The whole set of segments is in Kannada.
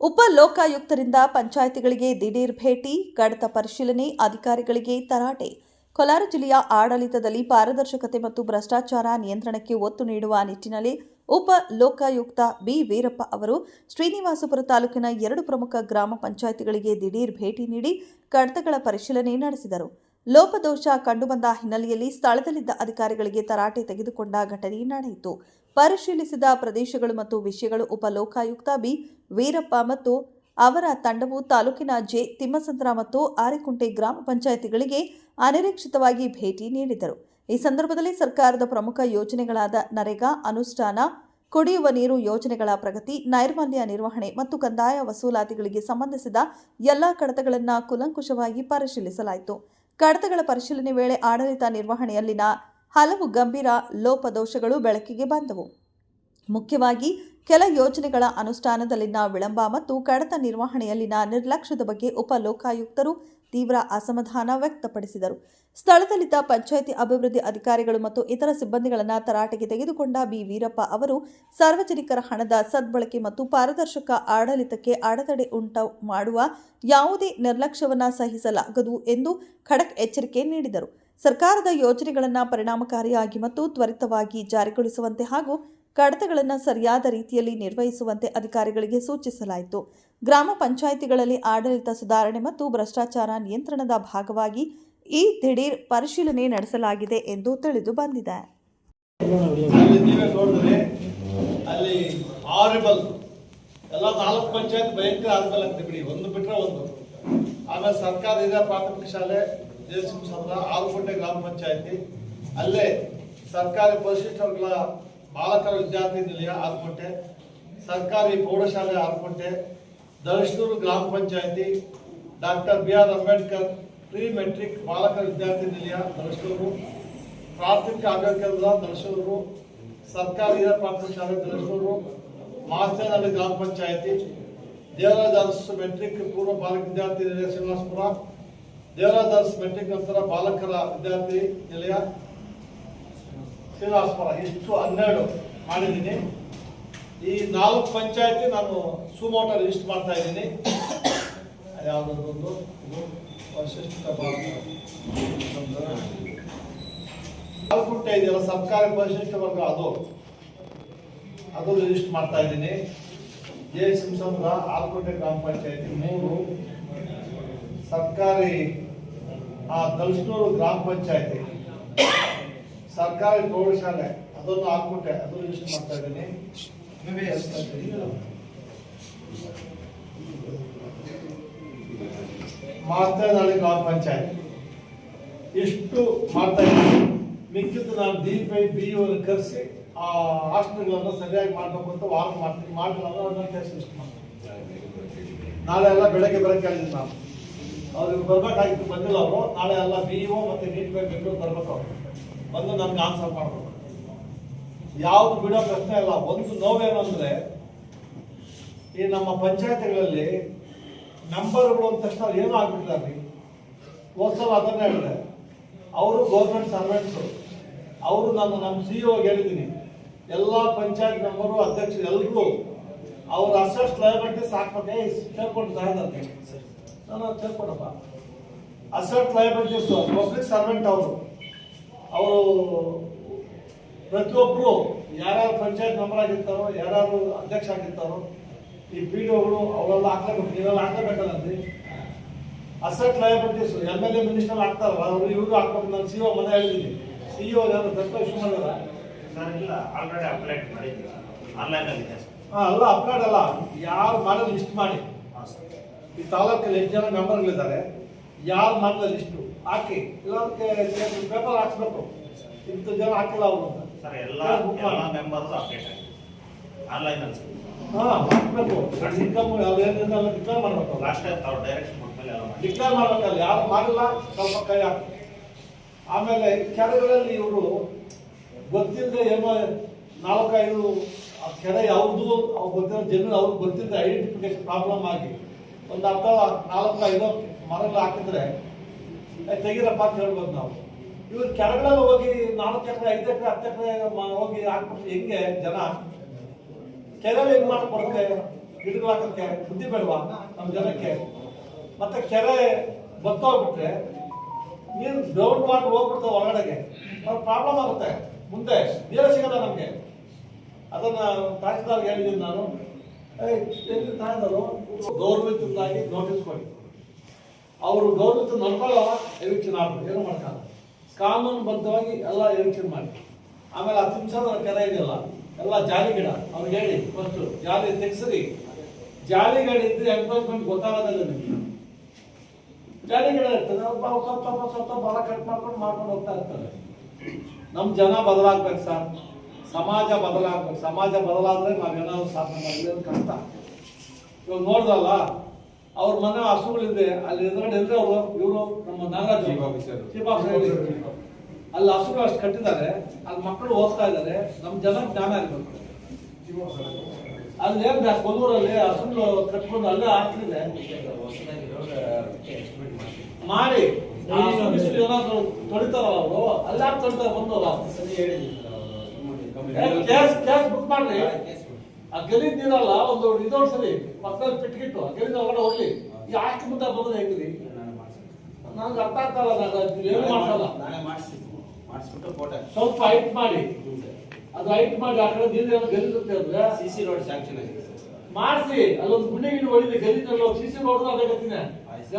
ಉಪ ಲೋಕಾಯುಕ್ತರಿಂದ ಪಂಚಾಯಿತಿಗಳಿಗೆ ದಿಢೀರ್ ಭೇಟಿ, ಕಡತ ಪರಿಶೀಲನೆ, ಅಧಿಕಾರಿಗಳಿಗೆ ತರಾಟೆ. ಕೋಲಾರ ಜಿಲ್ಲೆಯ ಆಡಳಿತದಲ್ಲಿ ಪಾರದರ್ಶಕತೆ ಮತ್ತು ಭ್ರಷ್ಟಾಚಾರ ನಿಯಂತ್ರಣಕ್ಕೆ ಒತ್ತು ನೀಡುವ ನಿಟ್ಟಿನಲ್ಲಿ ಉಪ ಲೋಕಾಯುಕ್ತ ಬಿ. ವೀರಪ್ಪ ಅವರು ಶ್ರೀನಿವಾಸಪುರ ತಾಲೂಕಿನ ಎರಡು ಪ್ರಮುಖ ಗ್ರಾಮ ಪಂಚಾಯಿತಿಗಳಿಗೆ ದಿಢೀರ್ ಭೇಟಿ ನೀಡಿ ಕಡತಗಳ ಪರಿಶೀಲನೆ ನಡೆಸಿದರು. ಲೋಪದೋಷ ಕಂಡುಬಂದ ಹಿನ್ನೆಲೆಯಲ್ಲಿ ಸ್ಥಳದಲ್ಲಿದ್ದ ಅಧಿಕಾರಿಗಳಿಗೆ ತರಾಟೆ ತೆಗೆದುಕೊಂಡ ಘಟನೆ ನಡೆಯಿತು. ಪರಿಶೀಲಿಸಿದ ಪ್ರದೇಶಗಳು ಮತ್ತು ವಿಷಯಗಳು ಉಪ ಲೋಕಾಯುಕ್ತ ಬಿ. ವೀರಪ್ಪ ಮತ್ತು ಅವರ ತಂಡವು ತಾಲೂಕಿನ ಜೆ. ತಿಮ್ಮಸಂದ್ರ ಮತ್ತು ಆರೆಕುಂಟೆ ಗ್ರಾಮ ಪಂಚಾಯಿತಿಗಳಿಗೆ ಅನಿರೀಕ್ಷಿತವಾಗಿ ಭೇಟಿ ನೀಡಿದರು. ಈ ಸಂದರ್ಭದಲ್ಲಿ ಸರ್ಕಾರದ ಪ್ರಮುಖ ಯೋಜನೆಗಳಾದ ನರೇಗಾ, ಅನುಷ್ಠಾನ, ಕುಡಿಯುವ ನೀರು ಯೋಜನೆಗಳ ಪ್ರಗತಿ, ನೈರ್ಮಲ್ಯ ನಿರ್ವಹಣೆ ಮತ್ತು ಕಂದಾಯ ವಸೂಲಾತಿಗಳಿಗೆ ಸಂಬಂಧಿಸಿದ ಎಲ್ಲಾ ಕಡತಗಳನ್ನು ಕುಲಂಕುಷವಾಗಿ ಪರಿಶೀಲಿಸಲಾಯಿತು. ಕಡತಗಳ ಪರಿಶೀಲನೆ ವೇಳೆ ಆಡಳಿತ ನಿರ್ವಹಣೆಯಲ್ಲಿನ ಹಲವು ಗಂಭೀರ ಲೋಪದೋಷಗಳು ಬೆಳಕಿಗೆ ಬಂದವು. ಮುಖ್ಯವಾಗಿ, ಕೆಲ ಯೋಜನೆಗಳ ಅನುಷ್ಠಾನದಲ್ಲಿನ ವಿಳಂಬ ಮತ್ತು ಕಡತ ನಿರ್ವಹಣೆಯಲ್ಲಿನ ನಿರ್ಲಕ್ಷ್ಯದ ಬಗ್ಗೆ ಉಪಲೋಕಾಯುಕ್ತರು ತೀವ್ರ ಅಸಮಾಧಾನ ವ್ಯಕ್ತಪಡಿಸಿದರು. ಸ್ಥಳದಲ್ಲಿದ್ದ ಪಂಚಾಯಿತಿ ಅಭಿವೃದ್ಧಿ ಅಧಿಕಾರಿಗಳು ಮತ್ತು ಇತರ ಸಿಬ್ಬಂದಿಗಳನ್ನು ತರಾಟೆಗೆ ತೆಗೆದುಕೊಂಡ ಬಿ. ವೀರಪ್ಪ ಅವರು, ಸಾರ್ವಜನಿಕರ ಹಣದ ಸದ್ಬಳಕೆ ಮತ್ತು ಪಾರದರ್ಶಕ ಆಡಳಿತಕ್ಕೆ ಅಡೆತಡೆ ಉಂಟು ಮಾಡುವ ಯಾವುದೇ ನಿರ್ಲಕ್ಷ್ಯವನ್ನು ಸಹಿಸಲಾಗದು ಎಂದು ಖಡಕ್ ಎಚ್ಚರಿಕೆ ನೀಡಿದರು. ಸರ್ಕಾರದ ಯೋಜನೆಗಳನ್ನು ಪರಿಣಾಮಕಾರಿಯಾಗಿ ಮತ್ತು ತ್ವರಿತವಾಗಿ ಜಾರಿಗೊಳಿಸುವಂತೆ ಹಾಗೂ ಕಡತಗಳನ್ನು ಸರಿಯಾದ ರೀತಿಯಲ್ಲಿ ನಿರ್ವಹಿಸುವಂತೆ ಅಧಿಕಾರಿಗಳಿಗೆ ಸೂಚಿಸಲಾಯಿತು. ಗ್ರಾಮ ಪಂಚಾಯಿತಿಗಳಲ್ಲಿ ಆಡಳಿತ ಸುಧಾರಣೆ ಮತ್ತು ಭ್ರಷ್ಟಾಚಾರ ನಿಯಂತ್ರಣದ ಭಾಗವಾಗಿ ಈ ದಿಢೀರ್ ಪರಿಶೀಲನೆ ನಡೆಸಲಾಗಿದೆ ಎಂದು ತಿಳಿದು ಬಂದಿದೆ. ಅಲ್ಲಿ ಆಮೇಲೆ ಸರ್ಕಾರ ಪ್ರಾಥಮಿಕ ಶಾಲೆ ದೇಶಂ ಸಂದ್ರ ಆರುಕೋಟೆ ಗ್ರಾಮ ಪಂಚಾಯತಿ. ಅಲ್ಲೇ ಸರ್ಕಾರಿ ಪರಿಶಿಷ್ಟ ವರ್ಗಗಳ ಬಾಲಕರ ವಿದ್ಯಾರ್ಥಿ ನಿಲಯ ಆರುಕೋಟೆ ಸರ್ಕಾರಿ ಪ್ರೌಢಶಾಲೆ ಆರುಕೋಟೆ ದರ್ಶನೂರು ಗ್ರಾಮ ಪಂಚಾಯತಿ, doctor B R Ambedkar pre matric ಬಾಲಕರ ವಿದ್ಯಾರ್ಥಿ ನಿಲಯ ದರ್ಶನೂರು ಪ್ರಾಥಮಿಕ ಆರೋಗ್ಯ ಕೇಂದ್ರ ದರ್ಶನೂರು ಸರ್ಕಾರಿ ಹಿರಿಯ ಪ್ರಾಥಮಿಕ ಶಾಲೆ ದರ್ಶನೂರು ಮಾಸ್ತೇನಹಳ್ಳಿ ಗ್ರಾಮ ಪಂಚಾಯತಿ, ದೇವರಾಜ ಅರಸ್ ಮೆಟ್ರಿಕ್ ಪೂರ್ವ ಬಾಲಕ ವಿದ್ಯಾರ್ಥಿ ನಿಲಯ ಶ್ರೀನಿವಾಸಪುರ ದೇವರಾಜ ಅರಸ್ ಮೆಟ್ರಿಕ್ ನಂತರ ಬಾಲಕರ ವಿದ್ಯಾರ್ಥಿ ನಿಲಯ ಶ್ರೀನಿವಾಸಪುರ. ಇಷ್ಟು ಹನ್ನೆರಡು ಮಾಡಿದ್ದೀನಿ. ಈ ನಾಲ್ಕು ಪಂಚಾಯತಿ ನಾನು ಸುಮೋಟ ಲಿಸ್ಟ್ ಮಾಡ್ತಾ ಇದ್ದೀನಿ. ಯಾವುದೊಂದು ವಶಿಷ್ಠ ಆಲ್ಕುಂಟೆ ಇದೆಯಲ್ಲ, ಸರ್ಕಾರಿ ಪರಿಶಿಷ್ಟ ವರ್ಗ ಅದು. ಅದು ರಿಜಿಸ್ಟರ್ ಮಾಡ್ತಾ ಇದ್ದೀನಿ. ಜೆ ಸಿಂಸಂದ್ರ ಆಲ್ಕೋಟೆ ಗ್ರಾಮ ಪಂಚಾಯತಿ ಮೂರು. ಸರ್ಕಾರಿ ಆ ದಲ್ಸ್ನೂರು ಗ್ರಾಮ ಪಂಚಾಯತಿ. ಸರ್ಕಾರಿ ಪ್ರೌಢಶಾಲೆ, ಅದೊಂದು ಹಾಕ್ಬಿಟ್ಟೆ ಅದನ್ನು ಯೋಚನೆ ಮಾಡ್ತಾ ಇದ್ದೀನಿ. ಮಾತನಾಡಿ ಗ್ರಾಮ ಪಂಚಾಯತ್. ಇಷ್ಟು ಮಾಡ್ತಾ ಇದ್ದೀನಿ. ಮಿಕ್ಕಿದ್ದು ನಾನು ಡಿ ಪೈ ಬಿ ಕರೆಸಿ, ಆ ಹಾಸ್ಟೆಲ್ಗಳನ್ನು ಸರಿಯಾಗಿ ಮಾಡಬೇಕು ಅಂತ ವಾರ ಮಾಡ್ತೀನಿ. ಮಾಡಲ್ಲ ಅದನ್ನ ಕೆಲಸ ಮಾಡ್ತೀನಿ. ನಾಳೆ ಎಲ್ಲ ಬೆಳಗ್ಗೆ ಬರೋಕ್ಕೆ ನಾನು. ಅವ್ರಿಗೆ ಬರ್ಬೇಕಾಗಿತ್ತು ಬಂದಿಲ್ಲ ಅವರು ನಾಳೆ ಎಲ್ಲ ಬಿ ಒ ಮತ್ತೆ ನೀಟ್ ಬೈ ಬೆಂಗಳೂರು ಬರ್ಬೇಕು ಅವರು. ಬಂದು ನಮ್ಗೆ ಆನ್ಸರ್ ಮಾಡಬೇಕು. ಯಾವ್ದು ಬಿಡೋ ಪ್ರಶ್ನೆ ಇಲ್ಲ. ಒಂದು ನೋವೇನು ಅಂದರೆ ಈ ನಮ್ಮ ಪಂಚಾಯತ್ಗಳಲ್ಲಿ ನಂಬರ್ಗಳು ಅಂದ ತಕ್ಷಣ ಏನೂ ಆಗ್ಬಿಟ್ಟಿದ್ದಾರೆ ಹೋದ್ಸಲ ಅದನ್ನೇ ಹೇಳಿದೆ. ಅವರು ಗೌರ್ಮೆಂಟ್ ಸರ್ವೆಂಟ್ಸು ಅವರು ನಾನು ನಮ್ಮ ಸಿ ಒ ಹೇಳಿದ್ದೀನಿ. ಎಲ್ಲ ಪಂಚಾಯತ್ ಮೆಂಬರು ಅಧ್ಯಕ್ಷರು ಎಲ್ರಿಗೂ ಅವ್ರ ಅಸೆಸ್ ಲಯಬಿಲಿಟೀಸ್ ಹಾಕ್ಬೇಕೆ. ಸೇರ್ಕೊಂಡು ಸಹಾಯದಂತೆ ನಾನು ಸೇರ್ಕೊಡಪ್ಪ ಅಸೆಟ್ ಲಯಬಿಲಿಟೀಸ್ ಪಬ್ಲಿಕ್ ಸರ್ವೆಂಟ್ ಅವರು. ಅವರು ಪ್ರತಿಯೊಬ್ಬರು ಯಾರ್ಯಾರು ಪಂಚಾಯತ್ ಮೆಂಬರ್ ಆಗಿರ್ತಾರೋ ಯಾರ್ಯಾರು ಅಧ್ಯಕ್ಷ ಆಗಿರ್ತಾರೋ ಈ ಪಿ ಡಿ ಒಗಳು ಅವರೆಲ್ಲ ಹಾಕ್ಲೇಬೇಕು. ನೀವೆಲ್ಲ ಹಾಕ್ಲೇಬೇಕಲ್ಲ ಅಂದ್ರಿ asset liabilities M L A minister ಹಾಕ್ತಾರಲ್ಲ ಅವರು ಇವರು ಹಾಕ್ಬೇಕು. ನಾನು ಸಿ ಒ ಮನೆ ಹೇಳಿದ್ದೀನಿ. ಸಿ ಒ ಯಾರು? ದತ್ತ ಸರ್ ಇಲ್ಲ ಆಲ್ರೆಡಿ ಅಪ್ಲೈ ಮಾಡಿದ್ದೀವಿ ಆನ್ಲೈನಲ್ಲಿ ಹಾಂ ಅಲ್ಲ ಅಪ್ಲೋಡ್ ಅಲ್ಲ. ಯಾರು ಮಾಡೋದು ಲಿಸ್ಟ್ ಮಾಡಿ. ಈ ತಾಲೂಕಲ್ಲಿ ಎಷ್ಟು ಜನ ಮೆಂಬರ್ಗಳಿದ್ದಾರೆ. ಯಾರು ಮಾಡಿದ ಲಿಸ್ಟು ಹಾಕಿ. ಇಲ್ಲದಕ್ಕೆ ಪೇಪರ್ ಹಾಕ್ಸ್ಬೇಕು. ಇಂಥ ಜನ ಹಾಕಿಲ್ಲ ಅವರು ಅಂತ. ಸರ್ ಎಲ್ಲ ಎಲ್ಲ. ಮೆಂಬರ್ಸ್ ಅಪ್ಡೇಟ್ ಆನ್ಲೈನ್ ಅನ್ಸುತ್ತೆ ಹಾಂ ಹಾಕ್ಬೇಕು. ಇನ್ಕಮ್ ಅದೇನಿದೆ ಎಲ್ಲ ಡಿಕ್ಲೇರ್ ಮಾಡ್ಬೇಕು ಲಾಸ್ಟ್ ಟೈಮ್ ಅವ್ರ ಡೈರೆಕ್ಷನ್ ಕೊಟ್ಟ ಮೇಲೆ ಎಲ್ಲ ಮಾಡಿ ಡಿಕ್ಲೇರ್ ಮಾಡ್ಬೇಕಲ್ಲ ಯಾರು ಮಾಡಿಲ್ಲ ಸ್ವಲ್ಪ ಕೈ ಹಾಕಿ. ಆಮೇಲೆ ಕೆರೆಗಳಲ್ಲಿ ಇವರು ಗೊತ್ತಿಲ್ಲದೆ ಏನೋ ನಾಲ್ಕೈದು ಆ ಕೆರೆ ಯಾವುದು ಅವ್ರು ಗೊತ್ತಿರೋ ಜಮೀನು ಅವ್ರಿಗೆ ಗೊತ್ತಿದ್ದ ಐಡೆಂಟಿಫಿಕೇಶನ್ ಪ್ರಾಬ್ಲಮ್ ಆಗಿ ಒಂದು ಅರ್ಧ ನಾಲ್ಕು ಐದು ಮರಗಳು ಹಾಕಿದ್ರೆ ತೆಗಿರಪ್ಪ ಅಂತ ಹೇಳ್ಬೋದು ನಾವು. ಇವ್ರು ಕೆರೆಗಳಲ್ಲಿ ಹೋಗಿ ನಾಲ್ಕು ಎಕರೆ, ಐದು ಎಕರೆ, ಹತ್ತು ಎಕರೆ ಹೋಗಿ ಹಾಕ್ಬಿಟ್ರೆ ಹೆಂಗೆ ಜನ? ಕೆರೆಯಲ್ಲಿ ಹೆಂಗ್ ಮಾಡ್ಕೊಡುತ್ತೆ ಗಿಡಗಳು ಹಾಕಕ್ಕೆ ಬುದ್ಧಿ ಬೇಡವಾ ನಮ್ಮ ಜನಕ್ಕೆ? ಮತ್ತೆ ಕೆರೆ ಬತ್ತೋಗ್ಬಿಟ್ರೆ ನೀರು ಗ್ರೌಂಡ್ ವಾಟರ್ ಹೋಗ್ಬಿಡ್ತಾವೆ ಹೊರಗಡೆಗೆ. ಪ್ರಾಬ್ಲಮ್ ಆಗುತ್ತೆ. ಮುಂದೆ ನೀರು ಸಿಗಲ್ಲ ನಮಗೆ. ಅದನ್ನ ತಹಸೀಲ್ದಾರ್ ಹೇಳಿದ್ದೀನಿ ನಾನು. ಗೌರವಿತವಾಗಿ ನೋಟಿಸ್ ಅವರು ಗೌರವಿತ ನಡ್ಕೊಳ್ಳೋ ಎವಿಕ್ಷನ್ ಆಗ್ಬೋದು ಏನು ಮಾಡ್ತಾರೆ ಕಾನೂನುಬದ್ಧವಾಗಿ ಎಲ್ಲ ಎವಿಕ್ಷನ್ ಮಾಡಿ. ಆಮೇಲೆ ಆ ತಿಮ್ಸದ ಕೆರೆ ಇದೆಯಲ್ಲ, ಎಲ್ಲ ಜಾಲಿ ಗಿಡ. ಅವ್ರಿಗೆ ಹೇಳಿ ಫಸ್ಟು ಜಾಲಿ ತೆಗ್ಸ್ರಿ. ಇದ್ರೆ ಎನ್ಕ್ರೋಚ್ಮೆಂಟ್ ಗೊತ್ತಾಗೋದಿಲ್ಲ ನಿಮಗೆ. ಜಾಲಿ ಗಿಡ ಇರ್ತದೆ ಸ್ವಲ್ಪ ಸ್ವಲ್ಪ ಸ್ವಲ್ಪ ಬಲ ಕಟ್ ಮಾಡ್ಕೊಂಡು ಮಾಡ್ಕೊಂಡು ಹೋಗ್ತಾ ಇರ್ತಾರೆ. ನಮ್ಮ ಜನ ಬದಲಾಗ್ಬೇಕು ಸರ್. ಸಮಾಜ ಬದಲಾಗ್ಬೇಕು ಸಮಾಜ ಬದಲಾದ್ರೆ ನಾವೇನಾದ್ರು ಸಾಧನೆ ಮಾಡಿದ್ರೆ ಕಷ್ಟ ಇವಾಗ ನೋಡ್ದಲ್ಲ ಅವ್ರ ಮನೆ ಹಸುಗಳಿದೆ ಅಲ್ಲಿ ಎದುರುಗಡೆ ಇದ್ರೆ ಅವರು? ಇವರು ನಮ್ಮ ನಾಗರಾಜ್. ಚೀಫ್ ಅಲ್ಲಿ ಹಸುಗಳು ಅಷ್ಟು ಕಟ್ಟಿದ್ದಾರೆ ಅಲ್ಲಿ ಮಕ್ಕಳು ಓದ್ತಾ ಇದ್ದಾರೆ ನಮ್ಮ ಜನ ಜ್ಞಾನ ಇರ್ಬೇಕು. ಅಲ್ಲಿ ಏನ್ ಕೊಲ್ಲೂರಲ್ಲಿ ಹಸುಗಳು ಕಟ್ಕೊಂಡು ಅಲ್ಲೇ ಹಾಕ್ತಿದೆ. ಮಾಡಿ. ಏನಾದ್ರು ತೊಳಿತಾರಲ್ಲ ಅವರು? ಅಲ್ಲಿ ಯಾಕೆ ತೊಳಿತಾರೆ? ಬಂದು ಕೇಸ್ ಕೇಸ್ ಬುಕ್ ಮಾಡ್ರಿ ಆ ಗಲೀಜ್ ನೀರಲ್ಲ ಒಂದು ಇದೊಂದು ಸರಿ ಪಕ್ಕದಲ್ಲಿ ಪಿಟ್ಕಿಟ್ಟು ಆ ಗಲೀಜ್ ಒಳಗಡೆ ಹೋಗ್ಲಿ. ಈ ಆಸ್ತಿ ಮುಂದೆ ಬಂದ್ರೆ ಹೆಂಗ್ರಿ ನನಗೆ ಅರ್ಥ ಆಗ್ತಲ್ಲ ನಾನು ಏನು ಮಾಡ್ಸಲ್ಲ? ನಾಳೆ ಮಾಡಿಸಿ ಮಾಡಿಸ್ಬಿಟ್ಟು ಫೋಟೋ ಸ್ವಲ್ಪ ಹೈಟ್ ಮಾಡಿ. ಅದು ಹೈಟ್ ಮಾಡಿ ಆ ಕಡೆ ನೀರು ಏನೋ ಗಲೀಜುತ್ತೆ ಅಂದ್ರೆ? ಸಿ ಸಿ ರೋಡ್ ಸ್ಯಾಂಕ್ಷನ್ ಆಗಿದೆ ಮಾಡಿಸಿ. ಅಲ್ಲೊಂದು ಗುಂಡಿ ಗಿಂಡಿ ಹೊಡಿದೆ ಹೋಗಿ ಸಿಸಿ ರೋಡ್ ಅದೇ ಗತಿನೇ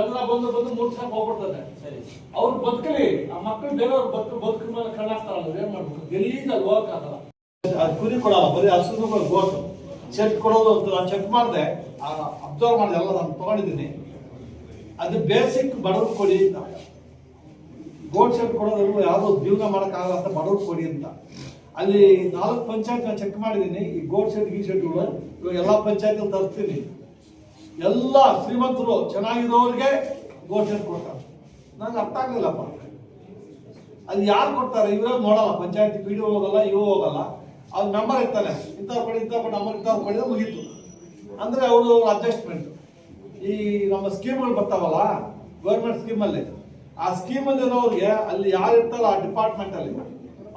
ಎಲ್ಲ ಬಂದು ಬಂದು ಮುಡ್ಸಕ್ ಹೋಗ್ಬಿಡ್ತದೆ. ಸರಿ ಅವ್ರು ಬದುಕಲಿ. ಆ ಮಕ್ಕಳು ಬೇರೆಯವ್ರು ಬದುಕು ಬದುಕಿನ ಮೇಲೆ ಕಣ್ಣಾಗ್ತಾರಲ್ಲ ಏನ್ ಮಾಡ್ಬೇಕು? ಗಲೀಜಲ್ಲಿ ಹೋಗಕ್ಕಾಗಲ್ಲ. ಅದು ಕುರಿ ಕೊಡಲ್ಲ, ಬರೀ ಹಸುನು ಗೋಟು. ಚೆಕ್ ಕೊಡೋದು ಅಂತ ನಾನು ಚೆಕ್ ಮಾಡಿದೆ ಅಬ್ಸರ್ವ್ ಮಾಡಿದೆ, ಎಲ್ಲ ನಾನು ತಗೊಂಡಿದ್ದೀನಿ. ಅದು ಬೇಸಿಕ್ ಬಡವ್ರು ಕೊಡಿ ಅಂತ. ಗೋಟ್ ಶೆಡ್ ಕೊಡೋದು ಯಾವುದೋ ಜೀವನ ಮಾಡೋಕ್ಕಾಗಲ್ಲ ಅಂತ ಬಡವ್ರು ಕೊಡಿ ಅಂತ. ಅಲ್ಲಿ ನಾಲ್ಕು ಪಂಚಾಯತ್ ನಾನು ಚೆಕ್ ಮಾಡಿದ್ದೀನಿ, ಈ ಗೋಟ್ ಶೆಡ್ ಈ ಶೆಟ್ಗಳು ಇವಾಗ ಎಲ್ಲ ಪಂಚಾಯತ್ ತರ್ತೀನಿ ಎಲ್ಲ ಶ್ರೀಮಂತರು ಚೆನ್ನಾಗಿರೋರಿಗೆ ಗೋಟ್ ಶೆಟ್ ಕೊಡ್ತಾರೆ. ನನಗೆ ಅರ್ಥ ಆಗಲಿಲ್ಲಪ್ಪ. ಅದು ಯಾರು ಕೊಡ್ತಾರೆ? ಇವರೇ ನೋಡಲ್ಲ, ಪಂಚಾಯತ್ ಪಿ ಡಿ ಹೋಗಲ್ಲ ಇವು ಹೋಗಲ್ಲ. ಅವ್ರ ನಂಬರ್ ಇರ್ತಾನೆ ಇಂಥವ್ರು ಕೊಡಿ ಇಂಥವ್ರು ಕೊಡಿ ನಂಬರ್ ಇಂಥವ್ರು ಕೊಡಿದ್ರೆ ಮುಗೀತು. ಅಂದರೆ ಅವರು ಅಡ್ಜಸ್ಟ್ಮೆಂಟ್ ಈ ನಮ್ಮ ಸ್ಕೀಮ್ಗಳು ಬರ್ತಾವಲ್ಲ ಗೌರ್ಮೆಂಟ್ ಸ್ಕೀಮಲ್ಲಿ ಆ ಸ್ಕೀಮಲ್ಲಿ ಇರೋರಿಗೆ ಅಲ್ಲಿ ಯಾರು ಇರ್ತಾರೋ ಆ ಡಿಪಾರ್ಟ್ಮೆಂಟಲ್ಲಿ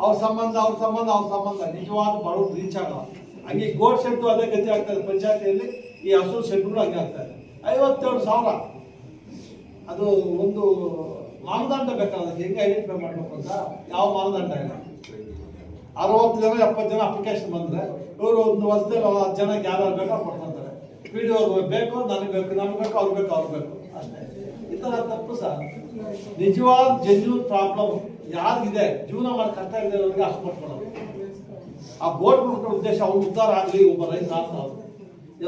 ಅವ್ರ ಸಂಬಂಧ ಅವ್ರ ಸಂಬಂಧ ಅವ್ರ ಸಂಬಂಧ ನಿಜವಾದ ಬಡವ್ರು ರೀಚ್ ಆಗಲ್ಲ. ಹಂಗೆ ಗೋಡ್ ಶೆಡ್ಡು ಅದೇ ಗತಿ ಆಗ್ತದೆ ಪಂಚಾಯತಿಯಲ್ಲಿ, ಈ ಹಸು ಶೆಡ್ಗಳು ಹಂಗೆ ಆಗ್ತದೆ ಐವತ್ತೇಳು ಸಾವಿರ. ಅದು ಒಂದು ಮಾನದಂಡ ಬೇಕಾದ್ರೆ ಹೆಂಗೆ ಐಡೆಂಟಿಫೈ ಮಾಡಬೇಕು ಅಂತ? ಯಾವ ಮಾನದಂಡ ಇಲ್ಲ. ಅರವತ್ತು ಜನ, ಎಪ್ಪತ್ತು ಜನ ಅಪ್ಲಿಕೇಶನ್ ಬಂದರೆ ಇವರು ಒಂದು ವರ್ಷದಲ್ಲಿ ಹತ್ತು ಜನಕ್ಕೆ ಯಾರು ಬೇಕೋ ಕೊಡ್ತಾರೆ ಪಿ ಡಿ ಬೇಕು, ನನಗೆ ಬೇಕು ನನಗೆ ಬೇಕು ಅವ್ರು ಬೇಕು ಅವ್ರು ಬೇಕು. ಅಷ್ಟೇ. ಈ ಥರ ತಪ್ಪು ಸರ್. ನಿಜವಾದ ಜೆನ್ಯೂನ್ ಪ್ರಾಬ್ಲಮ್ ಯಾರಿಗಿದೆ? ಜೀವನ ಮಾಡಿ ಕಷ್ಟ ಇದೆ ಅವ್ರಿಗೆ ಅಷ್ಟು ಕೊಟ್ಕೊಡೋದು. ಆ ಬೋರ್ಡ್ ಮಾಡ್ಕೊಳ್ಳೋ ಉದ್ದೇಶ ಅವ್ರು ಉದ್ಧಾರ ಆಗಲಿ, ಒಬ್ಬ ರೈತ ಆಗ್ತಾವ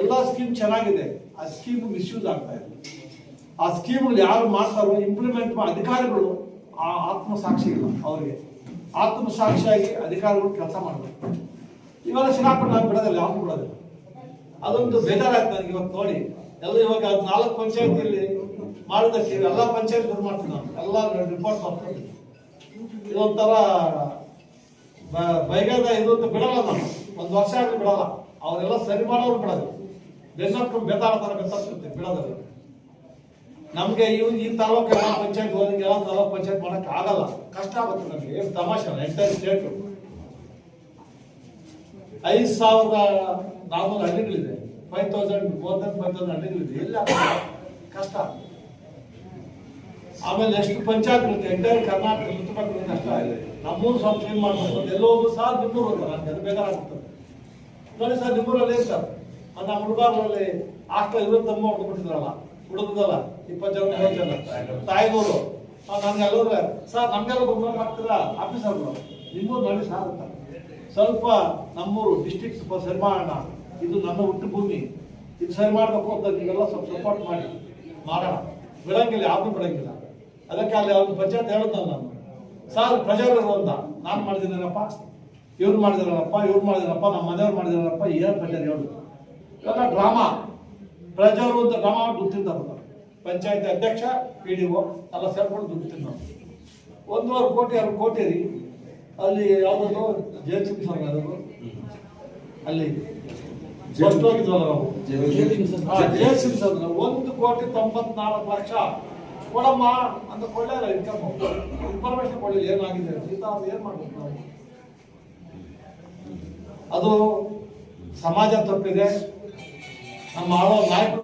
ಎಲ್ಲ ಸ್ಕೀಮ್ ಚೆನ್ನಾಗಿದೆ. ಆ ಸ್ಕೀಮ್ ಮಿಸ್ಯೂಸ್ ಆಗ್ತಾ ಇದೆ. ಆ ಸ್ಕೀಮ್ಗಳು ಯಾರು ಮಾಡ್ತಾರೋ ಇಂಪ್ಲಿಮೆಂಟ್ ಅಧಿಕಾರಿಗಳು ಆ ಆತ್ಮಸಾಕ್ಷಿ ಇಲ್ಲ ಅವರಿಗೆ. ಆತ್ಮಸಾಕ್ಷಿಯಾಗಿ ಅಧಿಕಾರಿಗಳು ಕೆಲಸ ಮಾಡಬೇಕು. ಇವೆಲ್ಲ ಸಿಕ್ಕಾಪಟ್ಟೆ ನಾವು ಬಿಡೋದಿಲ್ಲ ಯಾರು ಬಿಡೋದಿಲ್ಲ ಅದೊಂದು ಬೇಜಾರಾಗ್ತದೆ ನನಗೆ ಇವತ್ತು ನೋಡಿ. ಎಲ್ಲ ಇವಾಗ ನಾಲ್ಕು ಪಂಚಾಯತಿಯಲ್ಲಿ ಮಾಡಿದಕ್ಕೆ ಎಲ್ಲ ಪಂಚಾಯತ್ ಶುರು ಮಾಡ್ತೀವಿ ನಾವು ಎಲ್ಲ ರಿಪೋರ್ಟ್ ಮಾಡ್ತೀನಿ ಇದೊಂಥರ ಬೈಗದ ಇದು ಬಿಡಲ್ಲ ನಾನು. ಒಂದು ವರ್ಷ ಆದ್ರೂ ಬಿಡಲ್ಲ. ಅವರೆಲ್ಲ ಸರಿ ಮಾಡೋರು ಬಿಡೋದು. ಬೆನ್ನಟ್ಟು ಬೆತ್ತಾಡ್ತಾರ ಬೆತ್ತಾಡ್ತೀನಿ ಬಿಡೋದಿಲ್ಲ ನಮ್ಗೆ ಇವ್ ಈ ತಾಲೂಕು ಎಲ್ಲ ಪಂಚಾಯತ್ ಹೋದಂಗೆಲ್ಲ ತಾಲೂಕು ಪಂಚಾಯತ್ ಮಾಡಕ್ ಆಗಲ್ಲ. ಕಷ್ಟ ಆಗುತ್ತೆ ನಮಗೆ. ಏನು ತಮಾಷೆ ಅಲ್ಲ ಎಂಟೈರ್ ಸ್ಟೇಟ್. ಐದು ಸಾವಿರದ ನಾಲ್ಕು ಹಳ್ಳಿಗಳಿದೆ. Five thousand more than five thousand ಹಳ್ಳಿಗಳಿದೆ. ಎಲ್ಲ ಕಷ್ಟ. ಆಮೇಲೆ ಎಷ್ಟು ಪಂಚಾಯತ್ ಬರುತ್ತೆ ಎಂಟೈರ್ ಕರ್ನಾಟಕ ಸುತ್ತಮುತ್ತ ಕಷ್ಟ ಇದೆ ನಮ್ಮೂರು ಸ್ವಲ್ಪ ಕ್ಲೀನ್ ಮಾಡ್ಬೋದು ಅಂತ ಎಲ್ಲೋ ಒಬ್ಬರು ಸಹ ನಿಮ್ಮೂರು ಅಂತ ನನಗೆ ಅದು ಬೇಕಾಗ್ತದೆ ನೋಡಿ ಸರ್, ನಿಮ್ಮೂರಲ್ಲಿ ಏನು ಸರ್? ನಮ್ಮ ಹುಡುಗಾರಲ್ಲಿ ಹಾಸ್ಟೆಲ್ ಇರೋ ತಮ್ಮ ಹುಡುಗದಲ್ಲ ಇಪ್ಪತ್ತು ಜನ, ಮೂವತ್ತು ಜನ. ತಾಯಿದವರು ನನ್ಗೆ ಎಲ್ಲರೂ ಸರ್ ನಮ್ಗೆಲ್ಲ ಗೊಬ್ಬರ ಮಾಡ್ತೀರಾ? ಆಫೀಸರ್ಗಳು ನಿಮ್ಮೂರು ನೋಡಿ ಸರ್ ಅಂತ. ಸ್ವಲ್ಪ ನಮ್ಮೂರು ಡಿಸ್ಟಿಕ್ ಸ್ವಲ್ಪ ಸರಿ ಮಾಡೋಣ. ಇದು ನನ್ನ ಹುಟ್ಟು ಭೂಮಿ. ಇದು ಸರಿ ಮಾಡಬೇಕು ಅಂತ ನೀವೆಲ್ಲ ಸ್ವಲ್ಪ ಸಪೋರ್ಟ್ ಮಾಡಿ. ಮಾಡೋಣ. ಬಿಡಂಗಿಲ್ಲ, ಯಾವ್ದು ಬಿಡಂಗಿಲ್ಲ. ಅದಕ್ಕೆ ಅಲ್ಲಿ ಅವ್ರ ಪಂಚಾಯತ್ ಹೇಳಿದ್ನಲ್ಲ ನಾನು. ಸರ್ ಪ್ರಜೆಗಳು ಅಂತ. ನಾನು ಮಾಡಿದ್ದೀನಪ್ಪ ಇವ್ರು ಮಾಡಿದಾರಪ್ಪ ಇವ್ರು ಮಾಡಿದಾರಪ್ಪ ನಮ್ಮ ಮನೆಯವ್ರು ಮಾಡಿದಾರಪ್ಪ ಏನು ಪ್ರಜಾ ಹೇಳುದು? ಇವಾಗ ಡ್ರಾಮಾ ಪ್ರಜೆರು ಅಂತ ನಮ್ಮ ದುಡ್ಡು ತಿಂತಾರೆ ಪಂಚಾಯತ್ ಅಧ್ಯಕ್ಷ ಪಿ ಡಿ ಒ ಎಲ್ಲ ಸೇರ್ಕೊಂಡು ದುಡ್ಡು ತಿನ್ನೋರು ಒಂದೂವರೆ ಕೋಟಿ ಎರಡು ಕೋಟಿ ರೀ. ಅಲ್ಲಿ ಯಾವುದೋ ಜಯಸಿಂಗ್ ಸರ್ ಅದು ಅಲ್ಲಿ. ಜಸ್ಟ್ ಹೋಗಿದ್ವಲ್ಲ ನಾವು ಹಾ, ಜೇಲ್ ಸಿಂಗ್ ಅಂದ್ರೆ ಒಂದು ಕೋಟಿ ತೊಂಬತ್ನಾಲ್ಕು ಲಕ್ಷ. ಕೊಡಮ್ಮ ಅಂತ ಕೊಳ್ಳೇ ಇನ್ಕಮ್ ಇನ್ಫಾರ್ಮೇಶನ್ ಕೊಡಲಿಲ್ಲ ಏನಾಗಿದೆ? ಅಂತ. ಏನ್ ಮಾಡ್ಬೇಕು ನಾವು? ಅದು ಸಮಾಜ ತಪ್ಪಿದೆ. tomorrow night.